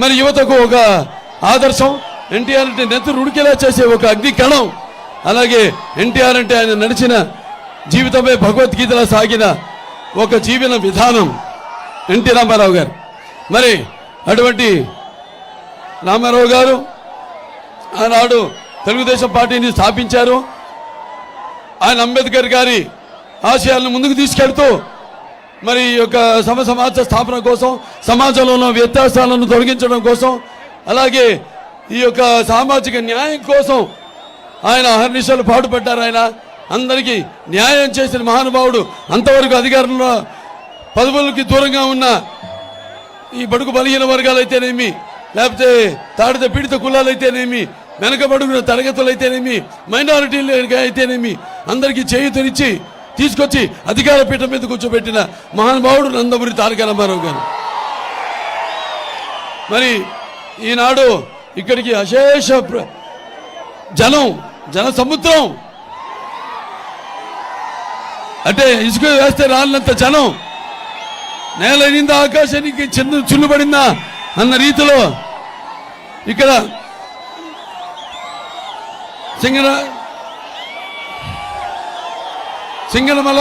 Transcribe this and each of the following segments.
మరి యువతకు ఒక ఆదర్శం. ఎన్టీఆర్ అంటే నెత్తురు ఉడికేలా చేసే ఒక అగ్ని కణం అలాగే ఎన్టీఆర్ అంటే ఆయన నడిచిన జీవితమే భగవద్గీతలా సాగిన ఒక జీవన విధానం. ఎన్టీ రామారావు గారు. మరి అటువంటి రామారావు గారు ఆనాడు తెలుగుదేశం పార్టీని స్థాపించారు. ఆయన అంబేద్కర్ గారి ఆశయాలను ముందుకు తీసుకెళ్తూ మరి ఈ యొక్క సమ సమాజ స్థాపన కోసం సమాజంలో ఉన్న వ్యత్యాసాలను తొలగించడం కోసం అలాగే ఈ యొక్క సామాజిక న్యాయం కోసం ఆయన అహర్నిశలు పాటుపడ్డారు ఆయన. అందరికీ న్యాయం చేసిన మహానుభావుడు అంతవరకు అధికారంలో పదవులకి దూరంగా ఉన్న ఈ బడుగు బలహీన వర్గాలైతేనేమి లేకపోతే తాడిత పీడిత కులాలైతేనేమి వెనకబడుగున తరగతులైతేనేమి మైనారిటీలు అయితేనేమి అందరికీ చేయుతనిచ్చి తీసుకొచ్చి అధికార పీఠం మీద కూర్చోబెట్టిన మహానుభావుడు నందమూరి తారక రామారావు గారు. మరి ఈనాడు ఇక్కడికి అశేష ప్ర- జనం జన సముద్రం. అంటే ఇసుక వేస్తే రాలినంత జనం. నేల నింద ఆకాశానికి చిన్న చుల్లుబడిందా అన్న రీతిలో ఇక్కడ సింగరా సింగనమల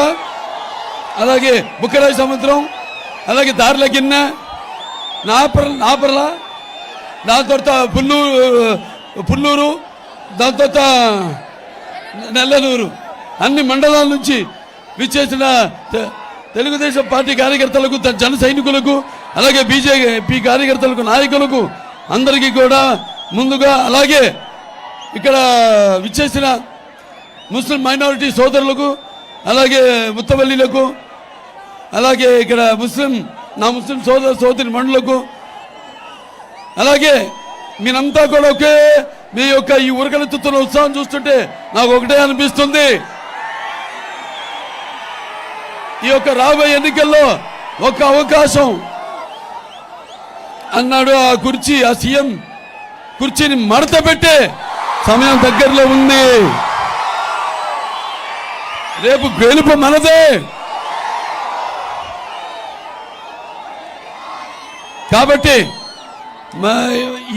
అలాగే బుక్కరాజ సముద్రం అలాగే దారిల గిన్నె నాపర నాపర్ల దాని తర్వాత పుల్లూరు పుల్లూరు దాని తర్వాత నెల్లనూరు అన్ని మండలాల నుంచి విచ్చేసిన తె- తెలుగుదేశం పార్టీ కార్యకర్తలకు జన సైనికులకు అలాగే బీజేపీ కార్యకర్తలకు నాయకులకు అందరికీ కూడా ముందుగా అలాగే ఇక్కడ విచ్చేసిన ముస్లిం మైనారిటీ సోదరులకు అలాగే ముత్తవల్లిలకు అలాగే ఇక్కడ ముస్లిం నా ముస్లిం సోదర సోదరి మండలకు అలాగే మీరంతా కూడా ఒకే మీ యొక్క ఈ ఉరకలెత్తుతున్న ఉత్సాహం చూస్తుంటే నాకు ఒకటే అనిపిస్తుంది. ఈ యొక్క రాబోయే ఎన్నికల్లో ఒక అవకాశం అన్నాడు ఆ కుర్చీ ఆ సీఎం కుర్చీని మడత పెట్టే సమయం దగ్గరలో ఉంది. రేపు గెలుపు మనదే. కాబట్టి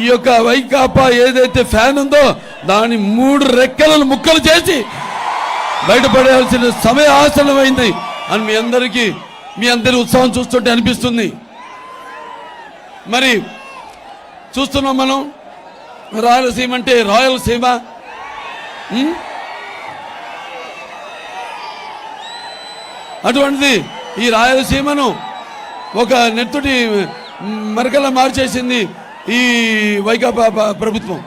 ఈ యొక్క వైకాపా ఏదైతే ఫ్యాన్ ఉందో దాని మూడు రెక్కలను ముక్కలు చేసి బయటపడాల్సిన సమయ ఆసనమైంది అని మీ అందరికీ మీ అందరి ఉత్సాహం చూస్తుంటే అనిపిస్తుంది. మరి చూస్తున్నాం మనం రాయలసీమ అంటే రాయలసీమ. అటువంటిది ఈ రాయలసీమను ఒక నెత్తుటి మరకలా మార్చేసింది ఈ వైకాపా ప్రభుత్వం.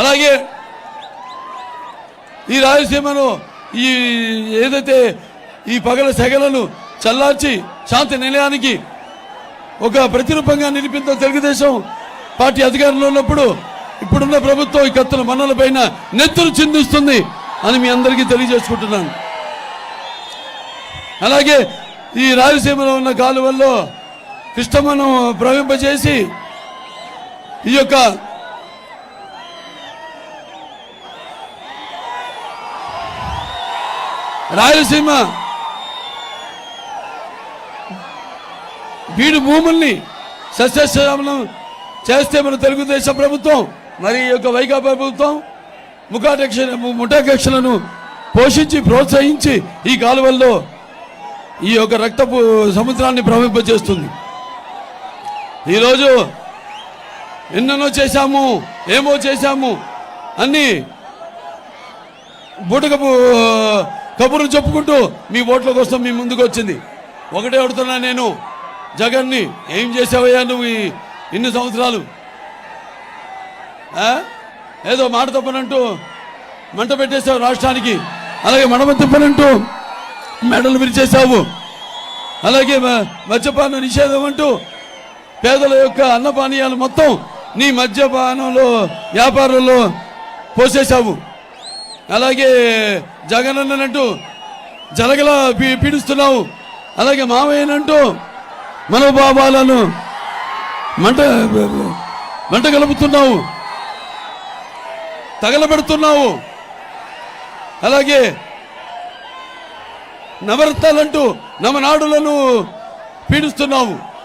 అలాగే ఈ రాయలసీమను ఈ ఏదైతే ఈ పగల సెగలను చల్లార్చి శాంతి నిలయానికి ఒక ప్రతిరూపంగా నిలిపిందో తెలుగుదేశం పార్టీ అధికారంలో ఉన్నప్పుడు ఇప్పుడున్న ప్రభుత్వం ఈ కత్తుల మన్నల పైన చిందిస్తుంది అని మీ అందరికీ తెలియజేసుకుంటున్నాను. అలాగే ఈ రాయలసీమలో ఉన్న కాలువల్లో కృష్ణమ్మను ప్రవింపజేసి ఈ యొక్క రాయలసీమ వీడి భూముల్ని సస్యశ్యామలం చేస్తే మన తెలుగుదేశం ప్రభుత్వం మరి ఈ యొక్క వైకాపా ప్రభుత్వం ముఖాటక్ష ముఠాకక్షలను పోషించి ప్రోత్సహించి ఈ కాలువల్లో ఈ యొక్క రక్తపు సముద్రాన్ని ప్రవహింపజేస్తుంది ఈరోజు ఎన్నెన్నో చేశాము ఏమో చేశాము అన్ని బుటకపు కబుర్లు చెప్పుకుంటూ మీ ఓట్ల కోసం మీ ముందుకు వచ్చింది. ఒకటే అడుగుతున్నా నేను జగన్ని ఏం చేసావయ్యా నువ్వు ఈ ఇన్ని సంవత్సరాలు? ఏదో మాట తప్పనంటూ మంట పెట్టేశావు రాష్ట్రానికి అలాగే మడమ తిప్పనంటూ మెడలు విరిచేశావు. అలాగే మద్యపాన నిషేధం అంటూ పేదల యొక్క అన్నపానీయాలు మొత్తం నీ మద్యపానంలో వ్యాపారంలో పోసేశావు. అలాగే జగనన్ననంటూ జలగల పీ- పీడిస్తున్నావు. అలాగే మావయ్యనంటూ మనోభావాలను మంట మంట కలుపుతున్నావు తగలబెడుతున్నావు. అలాగే నవరత్నాలంటూ నవనాడులను పీడిస్తున్నావు.